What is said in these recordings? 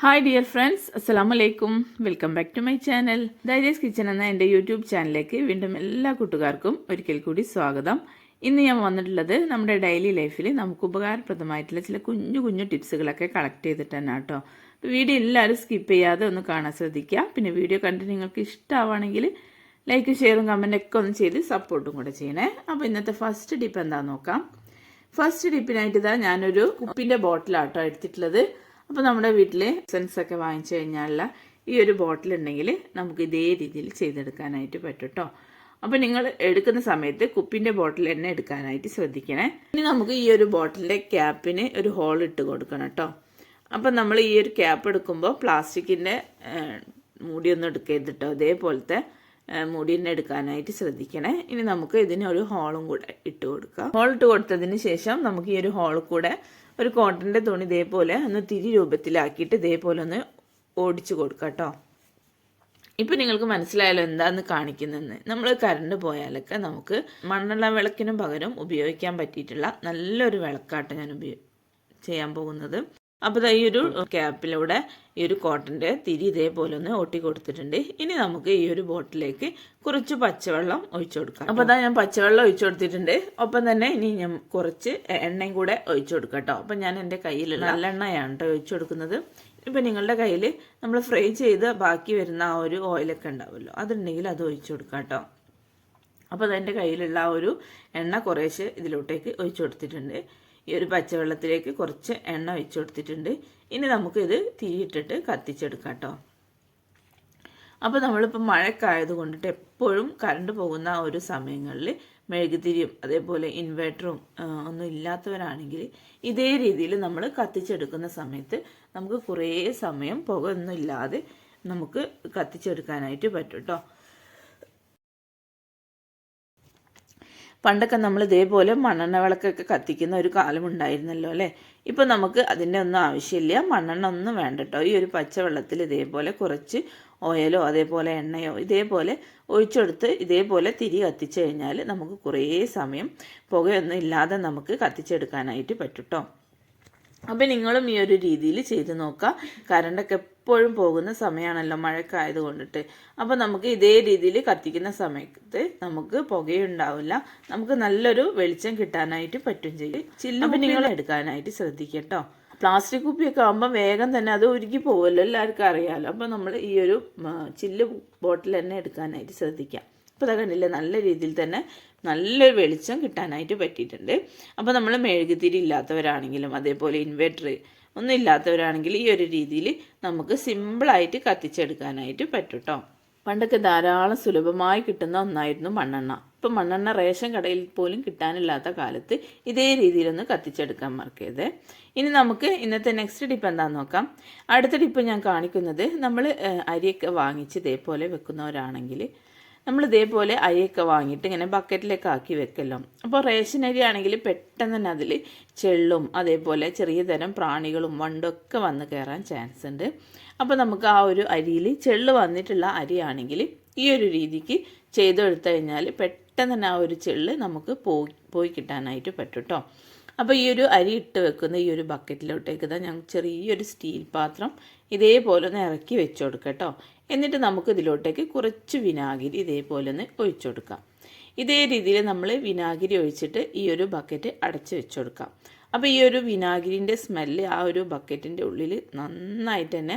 Hi dear friends അസ്സാം വലൈക്കും welcome back to my channel ദൈരീസ് kitchen എന്ന എന്റെ യൂട്യൂബ് ചാനലിലേക്ക് വീണ്ടും എല്ലാ കൂട്ടുകാർക്കും ഒരിക്കൽ കൂടി സ്വാഗതം. ഇന്ന് ഞാൻ വന്നിട്ടുള്ളത് നമ്മുടെ ഡെയിലി ലൈഫിൽ നമുക്ക് ഉപകാരപ്രദമായിട്ടുള്ള ചില കുഞ്ഞു കുഞ്ഞു ടിപ്സുകളൊക്കെ കളക്ട് ചെയ്തിട്ട് തന്നെ കേട്ടോ. വീഡിയോ എല്ലാവരും സ്കിപ്പ് ചെയ്യാതെ ഒന്ന് കാണാൻ ശ്രദ്ധിക്കുക. പിന്നെ വീഡിയോ കണ്ട് നിങ്ങൾക്ക് ഇഷ്ടമാണെങ്കിൽ ലൈക്ക് ഷെയറും കമന്റൊക്കെ ഒന്ന് ചെയ്ത് സപ്പോർട്ടും കൂടെ ചെയ്യണേ. അപ്പോൾ ഇന്നത്തെ ഫസ്റ്റ് ടിപ്പ് എന്താണെന്ന് നോക്കാം. ഫസ്റ്റ് ടിപ്പിനായിട്ട് ഇതാ ഞാനൊരു കുപ്പിന്റെ ബോട്ടിലാട്ടോ എടുത്തിട്ടുള്ളത്. അപ്പോൾ നമ്മുടെ വീട്ടിൽ സെൻസ് ഒക്കെ വാങ്ങിച്ചു കഴിഞ്ഞാലുള്ള ഈ ഒരു ബോട്ടിൽ ഉണ്ടെങ്കിൽ നമുക്ക് ഇതേ രീതിയിൽ ചെയ്തെടുക്കാനായിട്ട് പറ്റും കേട്ടോ അപ്പോൾ നിങ്ങൾ എടുക്കുന്ന സമയത്ത് കുപ്പിന്റെ ബോട്ടിൽ എണ്ണ എടുക്കാനായിട്ട് ശ്രദ്ധിക്കണേ. ഇനി നമുക്ക് ഈ ഒരു ബോട്ടിലിന്റെ ക്യാപ്പിന് ഒരു ഹോൾ ഇട്ട് കൊടുക്കണം കേട്ടോ അപ്പം നമ്മൾ ഈ ഒരു ക്യാപ്പ് എടുക്കുമ്പോൾ പ്ലാസ്റ്റിക്കിന്റെ മൂടിയൊന്നും എടുക്കരുത് കേട്ടോ ഇതേപോലത്തെ മുടി തന്നെ എടുക്കാനായിട്ട് ശ്രദ്ധിക്കണേ. ഇനി നമുക്ക് ഇതിന് ഒരു ഹോളും കൂടെ ഇട്ട് കൊടുക്കാം. ഹോൾ ഇട്ട് കൊടുത്തതിന് ശേഷം നമുക്ക് ഈ ഒരു ഹോൾ കൂടെ ഒരു കോട്ടന്റെ തുണി ഇതേപോലെ ഒന്ന് തിരി രൂപത്തിലാക്കിയിട്ട് ഇതേപോലെ ഒന്ന് ഓടിച്ചു കൊടുക്കാം കേട്ടോ ഇപ്പം നിങ്ങൾക്ക് മനസ്സിലായാലോ എന്താന്ന് കാണിക്കുന്നതെന്ന്. നമ്മൾ കറണ്ട് പോയാലൊക്കെ നമുക്ക് മണ്ണെണ്ണ വിളക്കിനും പകരം ഉപയോഗിക്കാൻ പറ്റിയിട്ടുള്ള നല്ലൊരു വിളക്കാട്ടം ഞാൻ ഉപയോഗി ചെയ്യാൻ പോകുന്നത്. അപ്പോൾ ഈ ഒരു ക്യാപ്പിലൂടെ ഈ ഒരു കോട്ടന്റെ തിരി ഇതേപോലെ ഒന്ന് ഒട്ടി കൊടുത്തിട്ടുണ്ട് ഇനി നമുക്ക് ഈ ഒരു ബോട്ടിലേക്ക് കുറച്ച് പച്ചവെള്ളം ഒഴിച്ചു കൊടുക്കാം. അപ്പോൾ ഞാൻ പച്ചവെള്ളം ഒഴിച്ചു കൊടുത്തിട്ടുണ്ട്. ഒപ്പം തന്നെ ഇനി ഞാൻ കുറച്ച് എണ്ണയും കൂടെ ഒഴിച്ചു കൊടുക്കാം കേട്ടോ. അപ്പം ഞാൻ എന്റെ കയ്യിൽ നല്ലെണ്ണയാണ് കേട്ടോ ഒഴിച്ചു കൊടുക്കുന്നത്. ഇപ്പം നിങ്ങളുടെ കയ്യിൽ നമ്മൾ ഫ്രൈ ചെയ്ത് ബാക്കി വരുന്ന ആ ഒരു ഓയിലൊക്കെ ഉണ്ടാവുമല്ലോ അതുണ്ടെങ്കിൽ അത് ഒഴിച്ചു കൊടുക്കാം കേട്ടോ. അപ്പോൾ അതെന്റെ കയ്യിലുള്ള ആ ഒരു എണ്ണ കുറേശ്ശെ ഇതിലോട്ടേക്ക് ഒഴിച്ചു കൊടുത്തിട്ടുണ്ട്. ഈ ഒരു പച്ചവെള്ളത്തിലേക്ക് കുറച്ച് എണ്ണ വെച്ച് കൊടുത്തിട്ടുണ്ട്. ഇനി നമുക്കിത് തീയിട്ടിട്ട് കത്തിച്ചെടുക്കാം കേട്ടോ. അപ്പോൾ നമ്മളിപ്പോൾ മഴക്കായത് കൊണ്ടിട്ട് എപ്പോഴും കറണ്ട് പോകുന്ന ഒരു സമയങ്ങളിൽ മെഴുകുതിരിയും അതേപോലെ ഇൻവേർട്ടറും ഒന്നും ഇല്ലാത്തവരാണെങ്കിൽ ഇതേ രീതിയിൽ നമ്മൾ കത്തിച്ചെടുക്കുന്ന സമയത്ത് നമുക്ക് കുറേ സമയം പുക ഒന്നും ഇല്ലാതെ നമുക്ക് കത്തിച്ചെടുക്കാനായിട്ട് പറ്റും കേട്ടോ. പണ്ടൊക്കെ നമ്മൾ ഇതേപോലെ മണ്ണെണ്ണ വിളക്കൊക്കെ കത്തിക്കുന്ന ഒരു കാലമുണ്ടായിരുന്നല്ലോ അല്ലേ? ഇപ്പം നമുക്ക് അതിന്റെ ഒന്നും ആവശ്യമില്ല. മണ്ണെണ്ണ ഒന്നും വേണ്ട കേട്ടോ ഈ ഒരു പച്ചവെള്ളത്തിൽ ഇതേപോലെ കുറച്ച് ഓയിലോ അതേപോലെ എണ്ണയോ ഇതേപോലെ ഒഴിച്ചെടുത്ത് ഇതേപോലെ തിരി കത്തിച്ചു കഴിഞ്ഞാൽ നമുക്ക് കുറേ സമയം പുകയൊന്നും ഇല്ലാതെ നമുക്ക് കത്തിച്ചെടുക്കാനായിട്ട് പറ്റും കേട്ടോ അപ്പം നിങ്ങളും ഈ ഒരു രീതിയിൽ ചെയ്ത് നോക്കുക. കറണ്ടൊക്കെ എപ്പോഴും പോകുന്ന സമയമാണല്ലോ മഴക്കായത് കൊണ്ടിട്ട്. അപ്പോൾ നമുക്ക് ഇതേ രീതിയിൽ കത്തിക്കുന്ന സമയത്ത് നമുക്ക് പുകയുണ്ടാവില്ല. നമുക്ക് നല്ലൊരു വെളിച്ചം കിട്ടാനായിട്ട് പറ്റും ചെയ്യും. ചില്ലു നിങ്ങൾ എടുക്കാനായിട്ട് ശ്രദ്ധിക്കട്ടോ. പ്ലാസ്റ്റിക് കുപ്പിയൊക്കെ ആകുമ്പോൾ വേഗം തന്നെ അത് ഉരുകി പോകുമല്ലോ എല്ലാവർക്കും അറിയാമല്ലോ അപ്പോൾ നമ്മൾ ഈ ഒരു ചില്ല് ബോട്ടിൽ തന്നെ എടുക്കാനായിട്ട് ശ്രദ്ധിക്കാം. ഇപ്പോൾ അത് കണ്ടില്ലേ നല്ല രീതിയിൽ തന്നെ നല്ലൊരു വെളിച്ചം കിട്ടാനായിട്ട് പറ്റിയിട്ടുണ്ട്. അപ്പോൾ നമ്മൾ മെഴുകുതിരി ഇല്ലാത്തവരാണെങ്കിലും അതേപോലെ ഇൻവെർട്ടർ ഒന്നും ഇല്ലാത്തവരാണെങ്കിൽ ഈ ഒരു രീതിയിൽ നമുക്ക് സിമ്പിളായിട്ട് കത്തിച്ചെടുക്കാനായിട്ട് പറ്റും കേട്ടോ പണ്ടൊക്കെ ധാരാളം സുലഭമായി കിട്ടുന്ന ഒന്നായിരുന്നു മണ്ണെണ്ണ. ഇപ്പം മണ്ണെണ്ണ റേഷൻ കടയിൽ പോലും കിട്ടാനില്ലാത്ത കാലത്ത് ഇതേ രീതിയിലൊന്ന് കത്തിച്ചെടുക്കാൻ മറക്കരുത്. ഇനി നമുക്ക് ഇന്നത്തെ നെക്സ്റ്റ് ടിപ്പ് എന്താണെന്ന് നോക്കാം. അടുത്ത ടിപ്പ് ഞാൻ കാണിക്കുന്നത് നമ്മൾ അരിയൊക്കെ വാങ്ങിച്ച് ഇതേപോലെ വെക്കുന്നവരാണെങ്കിൽ നമ്മൾ ഇതേപോലെ അരിയൊക്കെ വാങ്ങിയിട്ട് ഇങ്ങനെ ബക്കറ്റിലേക്ക് ആക്കി വെക്കല്ലോ. അപ്പോൾ റേഷൻ അരി ആണെങ്കിൽ പെട്ടെന്ന് തന്നെ അതിൽ ചെള്ളും അതേപോലെ ചെറിയ തരം പ്രാണികളും വണ്ടൊക്കെ വന്ന് കയറാൻ ചാൻസ് ഉണ്ട്. അപ്പോൾ നമുക്ക് ആ ഒരു അരിയിൽ ചെള്ള് വന്നിട്ടുള്ള അരിയാണെങ്കിൽ ഈ ഒരു രീതിക്ക് ചെയ്തെടുത്തു കഴിഞ്ഞാൽ പെട്ടെന്ന് തന്നെ ആ ഒരു ചെള്ള് നമുക്ക് പോയി പോയി കിട്ടാനായിട്ട് പറ്റും കേട്ടോ അപ്പോൾ ഈ ഒരു അരി ഇട്ട് വെക്കുന്ന ഈ ഒരു ബക്കറ്റിലോട്ടേക്ക് ഇതാ ഞാൻ ചെറിയൊരു സ്റ്റീൽ പാത്രം ഇതേപോലെ ഒന്ന് ഇറക്കി വെച്ച് കൊടുക്കട്ടോ കേട്ടോ എന്നിട്ട് നമുക്ക് ഇതിലോട്ടേക്ക് കുറച്ച് വിനാഗിരി ഇതേപോലെ ഒന്ന് ഒഴിച്ചു കൊടുക്കാം ഇതേ രീതിയിൽ നമ്മൾ വിനാഗിരി ഒഴിച്ചിട്ട് ഈ ഒരു ബക്കറ്റ് അടച്ച് വെച്ച് കൊടുക്കാം അപ്പോൾ ഈ ഒരു വിനാഗിരിന്റെ സ്മെല്ല് ആ ഒരു ബക്കറ്റിന്റെ ഉള്ളിൽ നന്നായിട്ട് തന്നെ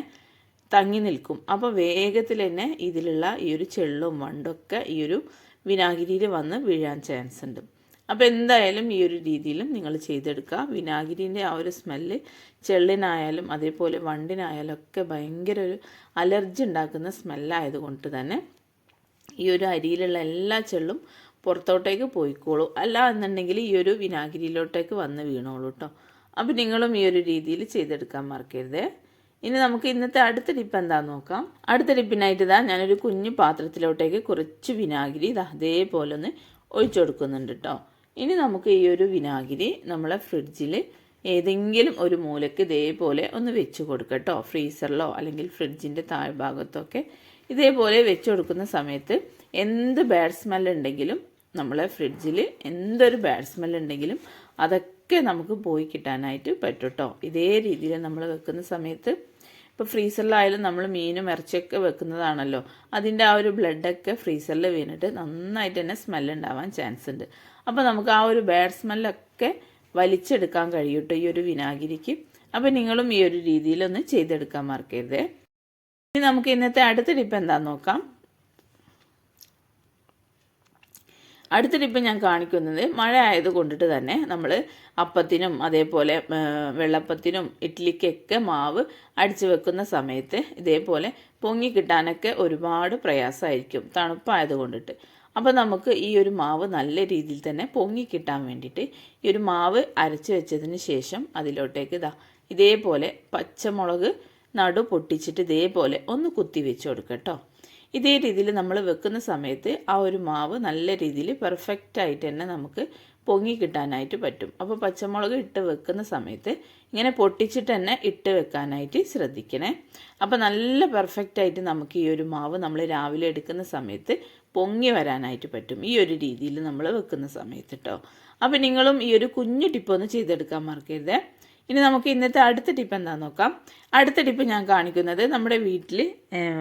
തങ്ങി നിൽക്കും. അപ്പോൾ വേഗത്തിൽ തന്നെ ഇതിലുള്ള ഈ ഒരു ചെള്ളും വണ്ടൊക്കെ ഈ ഒരു വിനാഗിരിയിൽ വന്ന് വീഴാൻ ചാൻസ് ഉണ്ട് അപ്പോൾ എന്തായാലും ഈ ഒരു രീതിയിലും നിങ്ങൾ ചെയ്തെടുക്കുക. വിനാഗിരിന്റെ ആ ഒരു സ്മെല്ല് ചെള്ളിനായാലും അതേപോലെ വണ്ടിനായാലും ഒക്കെ ഭയങ്കര ഒരു അലർജി ഉണ്ടാക്കുന്ന സ്മെല്ലായതുകൊണ്ട് തന്നെ ഈ ഒരു അരിയിലുള്ള എല്ലാ ചെള്ളും പുറത്തോട്ടേക്ക് പോയിക്കോളൂ. അല്ല എന്നുണ്ടെങ്കിൽ ഈ ഒരു വിനാഗിരിയിലോട്ടേക്ക് വന്ന് വീണോളൂ കേട്ടോ അപ്പോൾ നിങ്ങളും ഈ ഒരു രീതിയിൽ ചെയ്തെടുക്കാൻ മറക്കരുത്. ഇനി നമുക്ക് ഇന്നത്തെ അടുത്ത ടിപ്പ് എന്താണെന്ന് നോക്കാം. അടുത്ത ടിപ്പിനായിട്ട് ഇതാ ഞാനൊരു കുഞ്ഞു പാത്രത്തിലോട്ടേക്ക് കുറച്ച് വിനാഗിരി ഇതാ അതേപോലെ ഒന്ന് ഒഴിച്ചു കൊടുക്കുന്നുണ്ട് കേട്ടോ ഇനി നമുക്ക് ഈ ഒരു വിനാഗിരി നമ്മളെ ഫ്രിഡ്ജിൽ ഏതെങ്കിലും ഒരു മൂലയ്ക്ക് ഇതേപോലെ ഒന്ന് വെച്ച് കൊടുക്കട്ടോ ഫ്രീസറിലോ അല്ലെങ്കിൽ ഫ്രിഡ്ജിന്റെ താഴ്ഭാഗത്തൊക്കെ ഇതേപോലെ വെച്ച് കൊടുക്കുന്ന സമയത്ത് എന്ത് ബാഡ് സ്മെൽ ഉണ്ടെങ്കിലും നമ്മളെ ഫ്രിഡ്ജിൽ എന്തൊരു ബാഡ് സ്മെൽ ഉണ്ടെങ്കിലും അതൊക്കെ നമുക്ക് പോയി കിട്ടാനായിട്ട് പറ്റും കേട്ടോ. ഇതേ രീതിയിൽ നമ്മൾ വെക്കുന്ന സമയത്ത് ഇപ്പോൾ ഫ്രീസറിലായാലും നമ്മൾ മീനും ഇറച്ചിയൊക്കെ വെക്കുന്നതാണല്ലോ. അതിന്റെ ആ ഒരു ബ്ലഡൊക്കെ ഫ്രീസറിൽ വീണിട്ട് നന്നായിട്ട് തന്നെ സ്മെല്ലുണ്ടാവാൻ ചാൻസ് ഉണ്ട് അപ്പോൾ നമുക്ക് ആ ഒരു ബാഡ് സ്മെല്ലൊക്കെ വലിച്ചെടുക്കാൻ കഴിയും ഈ ഒരു വിനാഗിരിക്ക്. അപ്പോൾ നിങ്ങളും ഈ ഒരു രീതിയിലൊന്ന് ചെയ്തെടുക്കാൻ മറക്കരുതേ. ഇനി നമുക്ക് ഇന്നത്തെ അടുത്ത ടിപ്പ് എന്താണെന്ന് നോക്കാം. അടുത്ത ടിപ്പ് ഞാൻ കാണിക്കുന്നത് മഴ ആയത് കൊണ്ടിട്ട് തന്നെ നമ്മൾ അപ്പത്തിനും അതേപോലെ വെള്ളപ്പത്തിനും ഇഡ്ഡലിക്കൊക്കെ മാവ് അടിച്ചു വെക്കുന്ന സമയത്ത് ഇതേപോലെ പൊങ്ങി കിട്ടാനൊക്കെ ഒരുപാട് പ്രയാസമായിരിക്കും തണുപ്പായത് കൊണ്ടിട്ട്. അപ്പോൾ നമുക്ക് ഈ ഒരു മാവ് നല്ല രീതിയിൽ തന്നെ പൊങ്ങി കിട്ടാൻ വേണ്ടിയിട്ട് ഈ ഒരു മാവ് അരച്ച് വെച്ചതിന് ശേഷം അതിലോട്ടേക്ക് ഇതാ ഇതേപോലെ പച്ചമുളക് നടു പൊട്ടിച്ചിട്ട് ഇതേപോലെ ഒന്ന് കുത്തി വെച്ച് കൊടുക്കട്ടോ ഇതേ രീതിയിൽ നമ്മൾ വെക്കുന്ന സമയത്ത് ആ ഒരു മാവ് നല്ല രീതിയിൽ പെർഫെക്റ്റ് ആയിട്ട് തന്നെ നമുക്ക് പൊങ്ങി കിട്ടാനായിട്ട് പറ്റും. അപ്പോൾ പച്ചമുളക് ഇട്ട് വെക്കുന്ന സമയത്ത് ഇങ്ങനെ പൊട്ടിച്ചിട്ട് തന്നെ ഇട്ട് വെക്കാനായിട്ട് ശ്രദ്ധിക്കണേ. അപ്പോൾ നല്ല പെർഫെക്റ്റ് ആയിട്ട് നമുക്ക് ഈ ഒരു മാവ് നമ്മൾ രാവിലെ എടുക്കുന്ന സമയത്ത് പൊങ്ങി വരാനായിട്ട് പറ്റും. ഈ ഒരു രീതിയിൽ നമ്മൾ വെക്കുന്ന സമയത്ത് കേട്ടോ അപ്പോൾ നിങ്ങളും ഈ ഒരു കുഞ്ഞു ടിപ്പൊന്ന് ചെയ്തെടുക്കാൻ മറക്കരുതേ. ഇനി നമുക്ക് ഇന്നത്തെ അടുത്ത ടിപ്പ് എന്താണെന്ന് നോക്കാം. അടുത്ത ടിപ്പ് ഞാൻ കാണിക്കുന്നത് നമ്മുടെ വീട്ടിൽ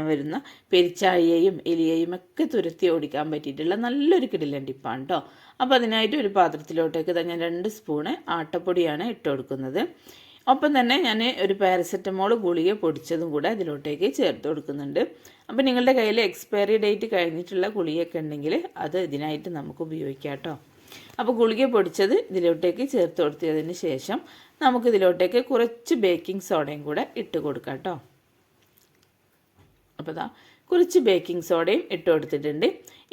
വരുന്ന പെരിച്ചാഴിയെയും എലിയെയും ഒക്കെ തുരത്തി ഓടിക്കാൻ പറ്റിയിട്ടുള്ള നല്ലൊരു കിടിലൻ ടിപ്പാണ് കേട്ടോ അപ്പോൾ അതിനായിട്ട് ഒരു പാത്രത്തിലോട്ടേക്ക് ഞാൻ രണ്ട് സ്പൂണ് ആട്ടപ്പൊടിയാണ് ഇട്ട് കൊടുക്കുന്നത്. ഒപ്പം തന്നെ ഞാൻ ഒരു പാരസെറ്റമോൾ ഗുളിക പൊടിച്ചതും കൂടെ അതിലോട്ടേക്ക് ചേർത്ത് കൊടുക്കുന്നുണ്ട്. അപ്പോൾ നിങ്ങളുടെ കയ്യിൽ എക്സ്പയറി ഡേറ്റ് കഴിഞ്ഞിട്ടുള്ള ഗുളികയൊക്കെ ഉണ്ടെങ്കിൽ അത് ഇതിനായിട്ട് നമുക്ക് ഉപയോഗിക്കാം കേട്ടോ അപ്പോൾ ഗുളിക പൊടിച്ചത് ഇതിലോട്ടേക്ക് ചേർത്ത് കൊടുത്തതിന് ശേഷം നമുക്ക് ഇതിലോട്ടേക്ക് കുറച്ച് ബേക്കിംഗ് സോഡയും കൂടെ ഇട്ട് കൊടുക്കാം കേട്ടോ. അപ്പോൾ ഇതാ കുറച്ച് ബേക്കിംഗ് സോഡയും ഇട്ട് കൊടുത്തിട്ടുണ്ട്.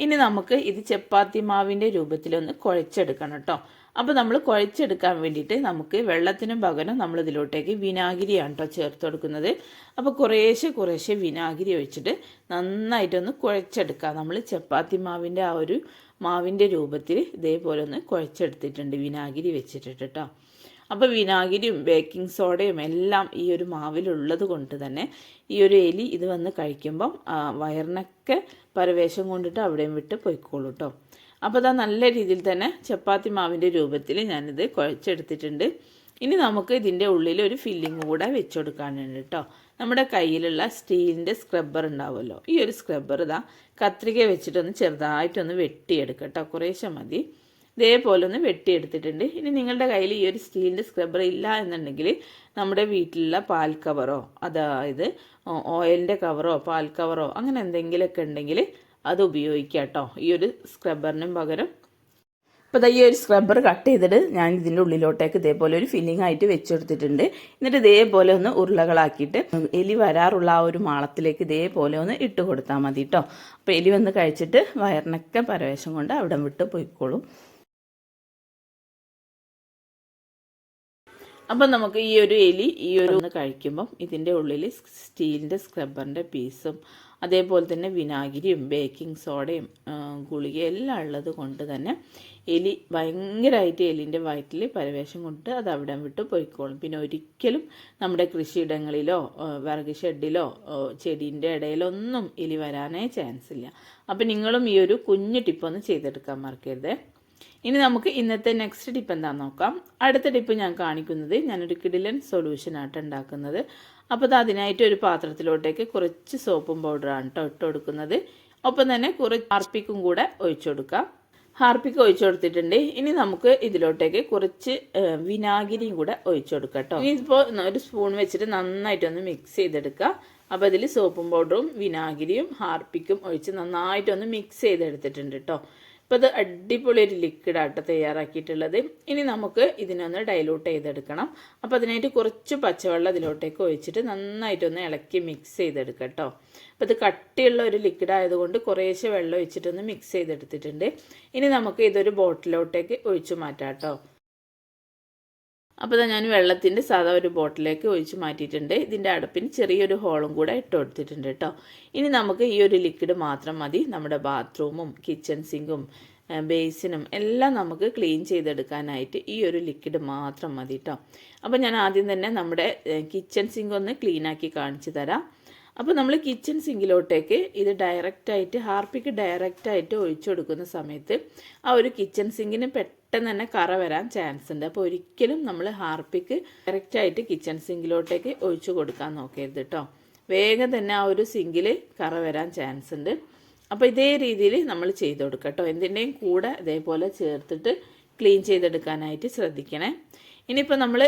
ഇനി നമുക്ക് ഇത് ചപ്പാത്തി മാവിന്റെ രൂപത്തിലൊന്ന് കുഴച്ചെടുക്കണം കേട്ടോ. അപ്പോൾ നമ്മൾ കുഴച്ചെടുക്കാൻ വേണ്ടിയിട്ട് നമുക്ക് വെള്ളത്തിനും പകരം നമ്മൾ ഇതിലോട്ടേക്ക് വിനാഗിരിയാണ് കേട്ടോ ചേർത്ത് കൊടുക്കുന്നത്. അപ്പോൾ കുറേശ്ശെ കുറേശ്ശെ വിനാഗിരി ഒഴിച്ചിട്ട് നന്നായിട്ടൊന്ന് കുഴച്ചെടുക്കാം. നമ്മൾ ചപ്പാത്തി മാവിന്റെ ആ ഒരു മാവിന്റെ രൂപത്തിൽ ഇതേപോലെ ഒന്ന് കുഴച്ചെടുത്തിട്ടുണ്ട് വിനാഗിരി വെച്ചിട്ടിട്ട് കേട്ടോ അപ്പോൾ വിനാഗിരിയും ബേക്കിംഗ് സോഡയും എല്ലാം ഈ ഒരു മാവിലുള്ളത് കൊണ്ട് തന്നെ ഈ ഒരു എലി ഇത് വന്ന് കഴിക്കുമ്പം വയറിനൊക്കെ പരവേശം കൊണ്ടിട്ട് അവിടെയും വിട്ട് പോയിക്കോളൂ കേട്ടോ അപ്പോൾ അതാ നല്ല രീതിയിൽ തന്നെ ചപ്പാത്തി മാവിന്റെ രൂപത്തിൽ ഞാനിത് കുഴച്ചെടുത്തിട്ടുണ്ട്. ഇനി നമുക്ക് ഇതിന്റെ ഉള്ളിൽ ഒരു ഫില്ലിംഗ് കൂടെ വെച്ച് കൊടുക്കാനുണ്ട് കേട്ടോ നമ്മുടെ കയ്യിലുള്ള സ്റ്റീലിന്റെ സ്ക്രബ്ബർ ഉണ്ടാവുമല്ലോ. ഈ ഒരു സ്ക്രബ്ബർ ഇതാ കത്രിക വെച്ചിട്ടൊന്ന് ചെറുതായിട്ടൊന്ന് വെട്ടിയെടുക്കട്ടോ കുറേശ്ശെ മതി. ഇതേപോലെ ഒന്ന് വെട്ടിയെടുത്തിട്ടുണ്ട്. ഇനി നിങ്ങളുടെ കയ്യിൽ ഈ ഒരു സ്റ്റീലിന്റെ സ്ക്രബ്ബർ ഇല്ല എന്നുണ്ടെങ്കിൽ നമ്മുടെ വീട്ടിലുള്ള പാൽ കവറോ അതായത് ഓയിലിന്റെ കവറോ പാൽ കവറോ അങ്ങനെ എന്തെങ്കിലുമൊക്കെ ഉണ്ടെങ്കിൽ അത് ഉപയോഗിക്കാം കേട്ടോ ഈ ഒരു സ്ക്രബ്ബറിനും പകരം അപ്പോൾ ഈ ഒരു സ്ക്രബ്ബർ കട്ട് ചെയ്തിട്ട് ഞാൻ ഇതിന്റെ ഉള്ളിലോട്ടേക്ക് ഇതേപോലെ ഒരു ഫില്ലിംഗ് ആയിട്ട് വെച്ചെടുത്തിട്ടുണ്ട്. എന്നിട്ട് ഇതേപോലെ ഒന്ന് ഉരുളകളാക്കിയിട്ട് എലി വരാറുള്ള ആ ഒരു മാളത്തിലേക്ക് ഇതേപോലെ ഒന്ന് ഇട്ട് കൊടുത്താൽ മതി കേട്ടോ അപ്പോൾ എലി വന്ന് കഴിച്ചിട്ട് വയറിനൊക്കെ പരവേശം കൊണ്ട് അവിടെ വിട്ട് പോയിക്കോളും. അപ്പം നമുക്ക് ഈ ഒരു എലി ഈ ഒരു ഒന്ന് കഴിക്കുമ്പം ഇതിന്റെ ഉള്ളിൽ സ്റ്റീലിന്റെ സ്ക്രബ്ബറിന്റെ പീസും അതേപോലെ തന്നെ വിനാഗിരിയും ബേക്കിംഗ് സോഡയും ഗുളിക എല്ലാം ഉള്ളത് കൊണ്ട് തന്നെ എലി ഭയങ്കരമായിട്ട് എലിന്റെ വയറ്റിൽ പരവേശം കൊണ്ട് അത് അവിടെ വിട്ട് പോയിക്കോളും. പിന്നെ ഒരിക്കലും നമ്മുടെ കൃഷിയിടങ്ങളിലോ വിറക് ഷെഡിലോ ചെടീന്റെ ഇടയിലോ ഒന്നും എലി വരാനേ ചാൻസ് ഇല്ല. അപ്പം നിങ്ങളും ഈ ഒരു കുഞ്ഞു ടിപ്പൊന്ന് ചെയ്തെടുക്കാൻ മറക്കരുത്. ഇനി നമുക്ക് ഇന്നത്തെ നെക്സ്റ്റ് ടിപ്പ് എന്താണെന്ന് നോക്കാം. അടുത്ത ടിപ്പ് ഞാൻ കാണിക്കുന്നത് ഞാനൊരു കിഡിലൻ സൊല്യൂഷനായിട്ട് ഉണ്ടാക്കുന്നത്. അപ്പോൾ അത് അതിനായിട്ട് ഒരു പാത്രത്തിലോട്ടേക്ക് കുറച്ച് സോപ്പും പൗഡറാണ് കേട്ടോ ഇട്ട് കൊടുക്കുന്നത്. ഒപ്പം തന്നെ കുറച്ച് ഹാർപ്പിക്കും കൂടെ ഒഴിച്ചു കൊടുക്കാം. ഹാർപ്പിക്ക് ഒഴിച്ചു കൊടുത്തിട്ടുണ്ട്. ഇനി നമുക്ക് ഇതിലോട്ടേക്ക് കുറച്ച് വിനാഗിരിയും കൂടെ ഒഴിച്ചു കൊടുക്കാം കേട്ടോ ഇനി ഇപ്പോൾ ഒരു സ്പൂൺ വെച്ചിട്ട് നന്നായിട്ടൊന്ന് മിക്സ് ചെയ്തെടുക്കുക അപ്പോൾ അതിൽ സോപ്പും പൗഡറും വിനാഗിരിയും ഹാർപ്പിക്കും ഒഴിച്ച് നന്നായിട്ടൊന്ന് മിക്സ് ചെയ്തെടുത്തിട്ടുണ്ട് കേട്ടോ അപ്പോൾ അടിപൊളി ഒരു ലിക്വിഡായിട്ട് തയ്യാറാക്കിയിട്ടുള്ളത്. ഇനി നമുക്ക് ഇതിനൊന്ന് ഡൈലൂട്ട് ചെയ്തെടുക്കണം. അപ്പോൾ അതിനായിട്ട് കുറച്ച് പച്ചവെള്ളം ഇതിലോട്ടേക്ക് ഒഴിച്ചിട്ട് നന്നായിട്ടൊന്ന് ഇളക്കി മിക്സ് ചെയ്തെടുക്കാം കേട്ടോ അപ്പോൾ ഇത് കട്ടിയുള്ള ഒരു ലിക്വിഡ് ആയതുകൊണ്ട് കുറേശ്ശെ വെള്ളം ഒഴിച്ചിട്ടൊന്ന് മിക്സ് ചെയ്തെടുത്തിട്ടുണ്ട്. ഇനി നമുക്ക് ഇതൊരു ബോട്ടിലോട്ടേക്ക് ഒഴിച്ചു മാറ്റാം കേട്ടോ അപ്പോൾ ഞാൻ വെള്ളത്തിന്റെ സാധാ ഒരു ബോട്ടിലേക്ക് ഒഴിച്ച് മാറ്റിയിട്ടുണ്ട്. ഇതിന്റെ അടുപ്പിന് ചെറിയൊരു ഹോളും കൂടെ ഇട്ട് കൊടുത്തിട്ടുണ്ട് കേട്ടോ. ഇനി നമുക്ക് ഈ ഒരു ലിക്വിഡ് മാത്രം മതി. നമ്മുടെ ബാത്റൂമും കിച്ചൺ സിങ്കും ബേസിനും എല്ലാം നമുക്ക് ക്ലീൻ ചെയ്തെടുക്കാനായിട്ട് ഈ ഒരു ലിക്വിഡ് മാത്രം മതി കേട്ടോ. അപ്പോൾ ഞാൻ ആദ്യം തന്നെ നമ്മുടെ കിച്ചൺ സിങ്ക് ഒന്ന് ക്ലീനാക്കി കാണിച്ചു തരാം. അപ്പോൾ നമ്മൾ കിച്ചൺ സിങ്കിലോട്ടേക്ക് ഇത് ഡയറക്റ്റായിട്ട് ഹാർപ്പിക്ക് ഡയറക്റ്റായിട്ട് ഒഴിച്ചു കൊടുക്കുന്ന സമയത്ത് ആ ഒരു കിച്ചൺ സിങ്കിന് പെട്ടെന്ന് പെട്ടെന്ന് തന്നെ കറ വരാൻ ചാൻസ് ഉണ്ട്. അപ്പോൾ ഒരിക്കലും നമ്മൾ ഹാർപ്പിക്ക് കറക്റ്റായിട്ട് കിച്ചൺ സിങ്കിലോട്ടേക്ക് ഒഴിച്ചു കൊടുക്കാൻ നോക്കരുത് കേട്ടോ വേഗം തന്നെ ആ ഒരു സിങ്കിൽ കറ വരാൻ ചാൻസ് ഉണ്ട്. അപ്പോൾ ഇതേ രീതിയിൽ നമ്മൾ ചെയ്ത് കൊടുക്കുക കേട്ടോ എന്തിന്റെയും കൂടെ ഇതേപോലെ ചേർത്തിട്ട് ക്ലീൻ ചെയ്തെടുക്കാനായിട്ട് ശ്രദ്ധിക്കണേ. ഇനിയിപ്പോൾ നമ്മൾ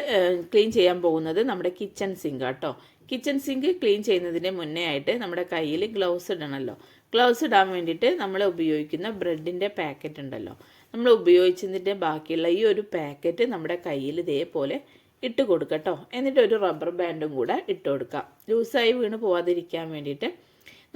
ക്ലീൻ ചെയ്യാൻ പോകുന്നത് നമ്മുടെ കിച്ചൺ സിങ്ക് കേട്ടോ കിച്ചൺ സിങ്ക് ക്ലീൻ ചെയ്യുന്നതിന് മുന്നേ ആയിട്ട് നമ്മുടെ കയ്യിൽ ഗ്ലൗസ് ഇടണമല്ലോ ഗ്ലൗസ് ഇടാൻ വേണ്ടിയിട്ട് നമ്മൾ ഉപയോഗിക്കുന്ന ബ്രെഡിന്റെ പാക്കറ്റ് ഉണ്ടല്ലോ. നമ്മൾ ഉപയോഗിച്ചതിന്റെ ബാക്കിയുള്ള ഈ ഒരു പാക്കറ്റ് നമ്മുടെ കയ്യിൽ ഇതേപോലെ ഇട്ട് കൊടുക്കട്ടോ എന്നിട്ട് ഒരു റബ്ബർ ബാൻഡും കൂടെ ഇട്ട് കൊടുക്കാം. ലൂസായി വീണ് പോവാതിരിക്കാൻ വേണ്ടിയിട്ട്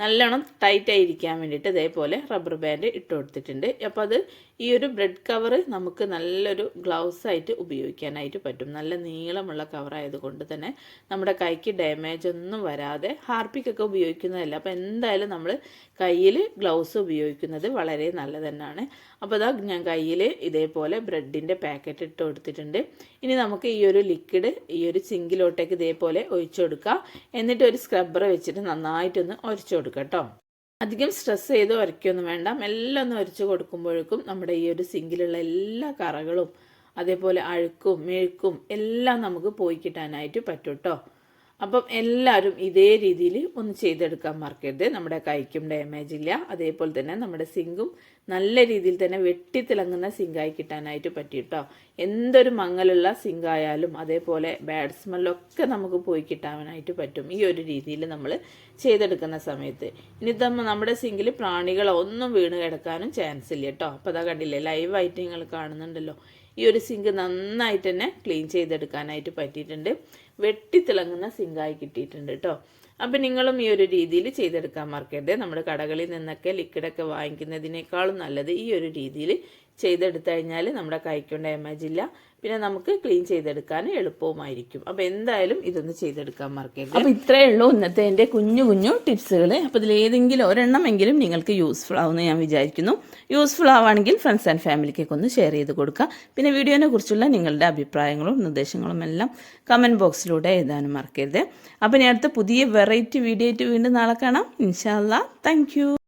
നല്ലോണം ടൈറ്റായിരിക്കാൻ വേണ്ടിയിട്ട് ഇതേപോലെ റബ്ബർ ബാൻഡ് ഇട്ട് കൊടുത്തിട്ടുണ്ട്. അപ്പോൾ അത് ഈ ഒരു ബ്രെഡ് കവർ നമുക്ക് നല്ലൊരു ഗ്ലൗസ് ആയിട്ട് ഉപയോഗിക്കാനായിട്ട് പറ്റും. നല്ല നീളമുള്ള കവർ ആയതുകൊണ്ട് തന്നെ നമ്മുടെ കൈക്ക് ഡാമേജ് ഒന്നും വരാതെ ഹാർപ്പിക്കൊക്കെ ഉപയോഗിക്കുന്നതല്ല. അപ്പോൾ എന്തായാലും നമ്മൾ കയ്യിൽ ഗ്ലൗസ് ഉപയോഗിക്കുന്നത് വളരെ നല്ലത് തന്നെയാണ് അപ്പോൾ അതാ ഞാൻ കയ്യിൽ ഇതേപോലെ ബ്രെഡിന്റെ പാക്കറ്റ് ഇട്ട് കൊടുത്തിട്ടുണ്ട്. ഇനി നമുക്ക് ഈ ഒരു ലിക്വിഡ് ഈ ഒരു സിങ്കിലോട്ടേക്ക് ഇതേപോലെ ഒഴിച്ചു കൊടുക്കുക എന്നിട്ട് ഒരു സ്ക്രബ്ബർ വെച്ചിട്ട് നന്നായിട്ടൊന്ന് ഉരച്ചു കൊടുക്കാം കേട്ടോ. അധികം സ്ട്രെസ് ചെയ്ത് വരയ്ക്കൊന്നും വേണ്ട. എല്ലാം ഒന്ന് വരച്ച് കൊടുക്കുമ്പോഴേക്കും നമ്മുടെ ഈ ഒരു സിങ്കിലുള്ള എല്ലാ കറകളും അതേപോലെ അഴുക്കും മെഴുക്കും എല്ലാം നമുക്ക് പോയി കിട്ടാനായിട്ട് പറ്റും കേട്ടോ അപ്പം എല്ലാവരും ഇതേ രീതിയിൽ ഒന്ന് ചെയ്തെടുക്കാൻ മറക്കരുത്. നമ്മുടെ കൈക്കും ഡാമേജ് ഇല്ല. അതേപോലെ തന്നെ നമ്മുടെ സിങ്കും നല്ല രീതിയിൽ തന്നെ വെട്ടിത്തിളങ്ങുന്ന സിങ്കായി കിട്ടാനായിട്ട് പറ്റി കേട്ടോ. എന്തൊരു മങ്ങലുള്ള സിങ്കായാലും അതേപോലെ ബാഡ് സ്മെല്ലൊക്കെ നമുക്ക് പോയി കിട്ടാനായിട്ട് പറ്റും. ഈ ഒരു രീതിയിൽ നമ്മൾ ചെയ്തെടുക്കുന്ന സമയത്ത്. ഇനി നമ്മുടെ സിങ്കിൽ പ്രാണികളൊന്നും വീണ് കിടക്കാനും ചാൻസ് ഇല്ല കേട്ടോ. അപ്പോൾ അതാ കണ്ടില്ലേ ലൈവായിട്ട് നിങ്ങൾ കാണുന്നുണ്ടല്ലോ. ഈ ഒരു സിങ്ക് നന്നായിട്ട് തന്നെ ക്ലീൻ ചെയ്തെടുക്കാനായിട്ട് പറ്റിയിട്ടുണ്ട്. വെട്ടിത്തിളങ്ങുന്ന സിങ്കായി കിട്ടിയിട്ടുണ്ട് കേട്ടോ അപ്പം നിങ്ങളും ഈ ഒരു രീതിയിൽ ചെയ്തെടുക്കാൻ മറക്കരുത്. നമ്മുടെ കടകളിൽ നിന്നൊക്കെ ലിക്വിഡൊക്കെ വാങ്ങിക്കുന്നതിനേക്കാളും നല്ലത് ഈ ഒരു രീതിയിൽ ചെയ്തെടുത്തു കഴിഞ്ഞാൽ നമ്മുടെ കൈക്കൊണ്ട് ഡാമേജ് ഇല്ല. പിന്നെ നമുക്ക് ക്ലീൻ ചെയ്തെടുക്കാൻ എളുപ്പവുമായിരിക്കും. അപ്പോൾ എന്തായാലും ഇതൊന്ന് ചെയ്തെടുക്കാൻ മറക്കരുത്. അപ്പോൾ ഇത്രയേ ഉള്ളൂ ഇന്നത്തെ എന്റെ കുഞ്ഞു കുഞ്ഞു ടിപ്സുകൾ അപ്പോൾ ഇതിലേതെങ്കിലും ഒരെണ്ണമെങ്കിലും നിങ്ങൾക്ക് യൂസ്ഫുൾ ആവുമെന്ന് ഞാൻ വിചാരിക്കുന്നു. യൂസ്ഫുൾ ആവുകയാണെങ്കിൽ ഫ്രണ്ട്സ് ആൻഡ് ഫാമിലിക്കൊക്കെ ഒന്ന് ഷെയർ ചെയ്ത് കൊടുക്കുക. പിന്നെ വീഡിയോനെ കുറിച്ചുള്ള നിങ്ങളുടെ അഭിപ്രായങ്ങളും നിർദ്ദേശങ്ങളും എല്ലാം കമന്റ് ബോക്സിലൂടെ എഴുതാനും മറക്കരുത്. അപ്പോൾ ഇനി അടുത്ത പുതിയ വെറൈറ്റി വീഡിയോ ആയിട്ട് വീണ്ടും നാളെ കാണാം. ഇൻഷാല്ല താങ്ക്